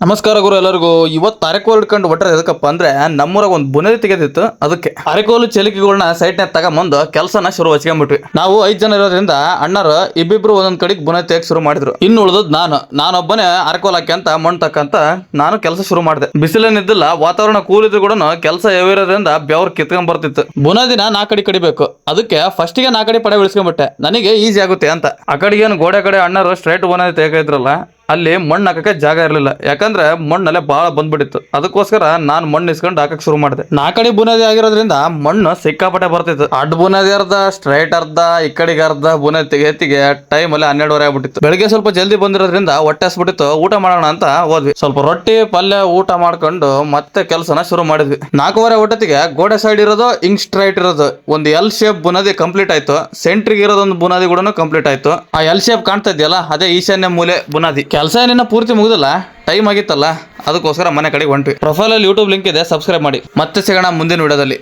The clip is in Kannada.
ನಮಸ್ಕಾರ ಗುರು ಎಲ್ಲರಿಗೂ. ಇವತ್ತು ಅರೆಕೋಲ್ ಹಿಡ್ಕೊಂಡು ಒಟ್ಟರೆ ಎದಕ್ಕಪ್ಪ ಅಂದ್ರೆ ನಮ್ಮೂರಾಗ ಒಂದು ಬುನರಿ ತೆಗೆದಿತ್ತು ಅದಕ್ಕೆ ಅರೆಕೋಲು ಚಲಿಕೆಗಳನ್ನ ಸೈಟ್ನಾಗ ತಗೊಂಬಂದು ಕೆಲಸನ ಶುರು ಹಚ್ಕೊಂಡ್ಬಿಟ್ವಿ ನಾವು ಐದ್ ಜನ ಇರೋದ್ರಿಂದ ಅಣ್ಣರು ಇಬ್ಬಿಬ್ರು ಒಂದೊಂದ್ ಕಡೆಗೆ ಬುನರಿ ತೆಗೆಕ್ ಶುರು ಮಾಡಿದ್ರು. ಇನ್ನು ಉಳಿದದ್ ನಾನು. ನಾನೊಬ್ಬನೇ ಅರೆಕೋಲ್ ಹಾಕ್ಯಂತ ಮಣ್ಣು ತಕ್ಕಂತ ನಾನು ಕೆಲಸ ಶುರು ಮಾಡಿದೆ. ಬಿಸಿಲೇನಿದ್ದಿಲ್ಲ ವಾತಾವರಣ ಕೂಲಿದ್ರು ಕೂಡ ಕೆಲಸ ಇರೋದ್ರಿಂದ ಬೆವ್ರು ಕಿತ್ಕೊಂಡ್ ಬರ್ತಿತ್ತು. ಬುನಾದಿನ ನಾ ಕಡೆ ಕಡಿಬೇಕು. ಅದಕ್ಕೆ ಫಸ್ಟಿಗೆ ನಾ ಕಡೆ ಪಡೆ ಬಿಡಿಸ್ಕೊಂಡ್ಬಿಟ್ಟೆ ನನಗೆ ಈಸಿ ಆಗುತ್ತೆ ಅಂತ. ಆ ಕಡೆಗೆ ಗೋಡೆ ಕಡೆ ಅಣ್ಣರು ಸ್ಟ್ರೈಟ್ ಬುನದಿ ತೆಗಿದ್ರಲ್ಲ ಅಲ್ಲಿ ಮಣ್ಣು ಹಾಕಕ್ಕೆ ಜಾಗ ಇರಲಿಲ್ಲ. ಯಾಕಂದ್ರೆ ಮಣ್ಣಲ್ಲೇ ಭಾಳ ಬಂದ್ಬಿಟ್ಟಿತ್ತು. ಅದಕ್ಕೋಸ್ಕರ ನಾನು ಮಣ್ಣು ಇಸ್ಕೊಂಡು ಹಾಕಕ್ಕೆ ಶುರು ಮಾಡಿದೆ. ನಾಲ್ಕಡಿ ಬುನಾದಿ ಆಗಿರೋದ್ರಿಂದ ಮಣ್ಣು ಸಿಕ್ಕಾಪಟ್ಟೆ ಬರ್ತಿತ್ತು. ಅಡ್ಡ ಬುನಾದಿ ಅರ್ಧ ಸ್ಟ್ರೈಟ್ ಅರ್ಧ ಈ ಕಡೆಗೆ ಅರ್ಧ ಬುನಾದಿ ತೆಗೆತಿಗೆ ಟೈಮ್ ಅಲ್ಲಿ ಹನ್ನೆರಡುವರೆ ಆಗ್ಬಿಟ್ಟಿತ್ತು. ಬೆಳಗ್ಗೆ ಸ್ವಲ್ಪ ಜಲ್ದಿ ಬಂದಿರೋದ್ರಿಂದ ಹೊಟ್ಟೆ ಹಸ್ಬಿಟ್ಟಿತ್ತು ಊಟ ಮಾಡೋಣ ಅಂತ ಹೋದ್ವಿ. ಸ್ವಲ್ಪ ರೊಟ್ಟಿ ಪಲ್ಯ ಊಟ ಮಾಡ್ಕೊಂಡು ಮತ್ತೆ ಕೆಲಸನ ಶುರು ಮಾಡಿದ್ವಿ. ನಾಲ್ಕೂವರೆ ಊಟತಿಗೆ ಗೋಡೆ ಸೈಡ್ ಇರೋದು ಹಿಂಗ್ ಸ್ಟ್ರೈಟ್ ಇರೋದು. ಒಂದು ಎಲ್ ಶೇಪ್ ಬುನಾದಿ ಕಂಪ್ಲೀಟ್ ಆಯ್ತು. ಸೆಂಟ್ರಿಗೆ ಇರೋದೊಂದು ಬುನಾದಿ ಕೂಡ ಕಂಪ್ಲೀಟ್ ಆಯ್ತು. ಆ ಎಲ್ ಶೇಪ್ ಕಾಣ್ತಾ ಇದೆಯಲ್ಲ ಅದೇ ಈಶಾನ್ಯ ಮೂಲೆ ಬುನಾದಿ. ಕೆಲಸ ಏನೇನ ಪೂರ್ತಿ ಮುಗಿದಲ್ಲ ಟೈಮ್ ಆಗಿತ್ತಲ್ಲ, ಅದಕ್ಕೋಸ್ಕರ ಮನೆ ಕಡೆಗೆ ಹೊಂಟ್ವಿ. ಪ್ರೊಫೈಲಲ್ಲಿ ಯೂಟ್ಯೂಬ್ ಲಿಂಕ್ ಇದೆ ಸಬ್ಸ್ಕ್ರೈಬ್ ಮಾಡಿ. ಮತ್ತೆ ಸಿಗೋಣ ಮುಂದಿನ ವಿಡಿಯೋದಲ್ಲಿ.